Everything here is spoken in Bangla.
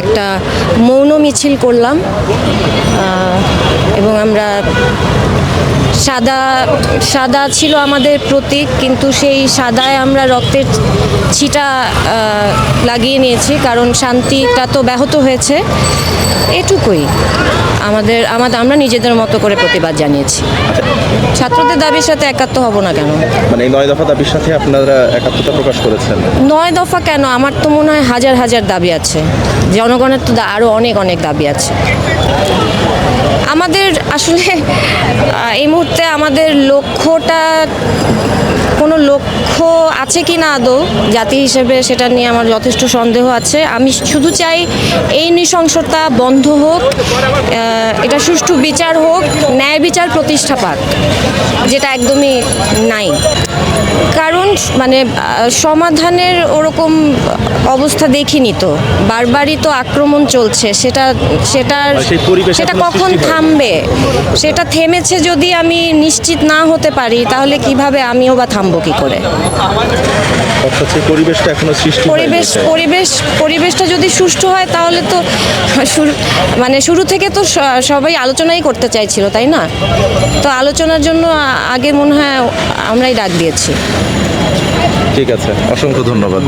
একটা মৌন মিছিল করলাম এবং আমরা সাদা সাদা ছিল আমাদের প্রতীক কিন্তু সেই সাদায় আমরা রক্তের ছিটা লাগিয়ে নিয়েছি কারণ শান্তিটা তো ব্যাহত হয়েছে। এটুকুই আমাদের আমাদের আমরা নিজেদের মতো করে প্রতিবাদ জানিয়েছি। ছাত্রদের দাবির সাথে একাত্ম হব না কেন? মানে নয় দফা দাবির সাথে আপনারা একাত্মতা প্রকাশ করেছেন? নয় দফা কেন? আমার তো মনে হয় হাজার হাজার দাবি আছে। জনগণের তো আরও অনেক অনেক দাবি আছে। আমাদের আসলে এই মুহূর্তে আমাদের লক্ষ্যটা, কোনো লক্ষ্য আছে কি না আদৌ? জাতি হিসেবে সেটা নিয়ে আমার যথেষ্ট সন্দেহ আছে। আমি শুধু চাই এই নৃশংসতা বন্ধ হোক এটা সুষ্ঠু বিচার হোক, ন্যায় বিচার প্রতিষ্ঠা পাক, যেটা একদমই নাই। মানে সমাধানের ওরকম অবস্থা দেখিনি তো। বারবারই তো আক্রমণ চলছে সেটা পরিবেশ সেটা কখন থামবে? সেটা থেমেছে যদি আমি নিশ্চিত না হতে পারি তাহলে কীভাবে আমিও বা থামবো কি করে? অর্থাৎ সেই পরিবেশটা এখনও সৃষ্টি পরিবেশ পরিবেশ পরিবেশটা যদি সুষ্ঠু হয় তাহলে তো মানে শুরু থেকে তো সবাই আলোচনাই করতে চাইছিল তাই না? তো আলোচনার জন্য আগে মনে হয় আমরাই ডাক দিয়েছি। ঠিক আছে অসংখ্য ধন্যবাদ।